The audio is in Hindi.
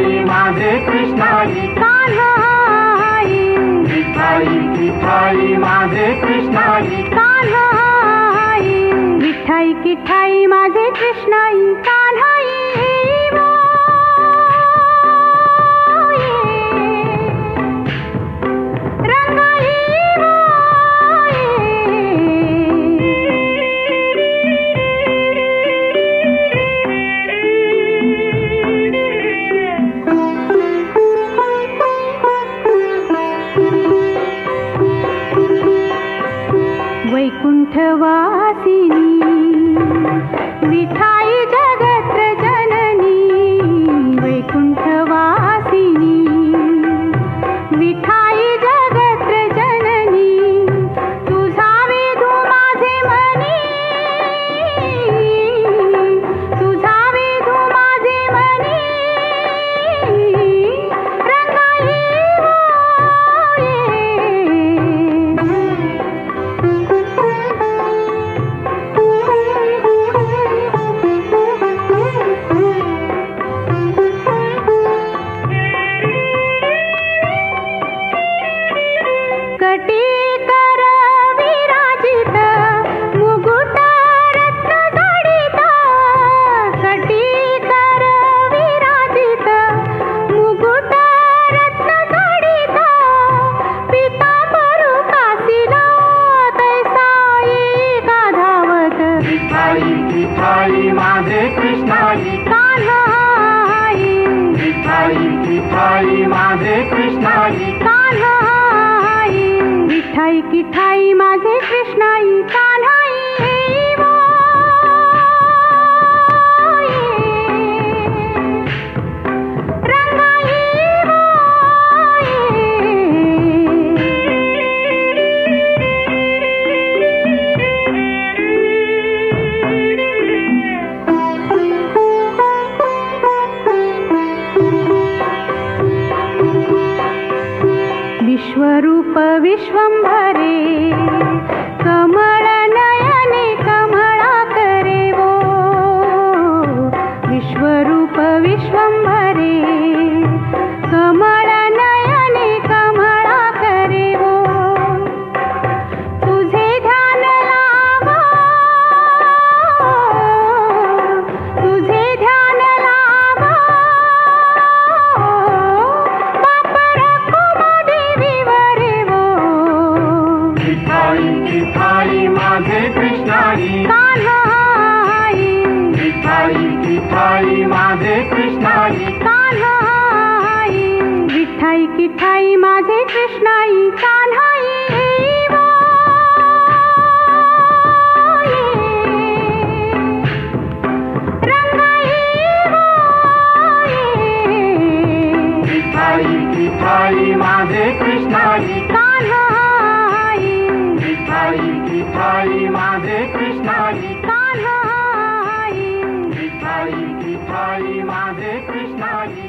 माझे कृष्णाई कान्हाई विठाई विठाई माझे कृष्णाई कान्हाई विठाई किठाई माधे वो कंठवासिनी विठा विठाई माझे कृष्णाई. कान्हाई विठाई विठाई माझे कृष्णाई. कान्हाई विठाई किठाई माझे कृष्णाई कान्हाई स्वरूप विश्वं कमल माझे कृष्णाई। कान्हाई। विठाई किठाई माझे कृष्णाई कान्हाई विठाई माझे कृष्णाई। कान्हाई। विठाई विठाई माझे कृष्णाई। कान्हाई। प्राय माधे कृष्णाजि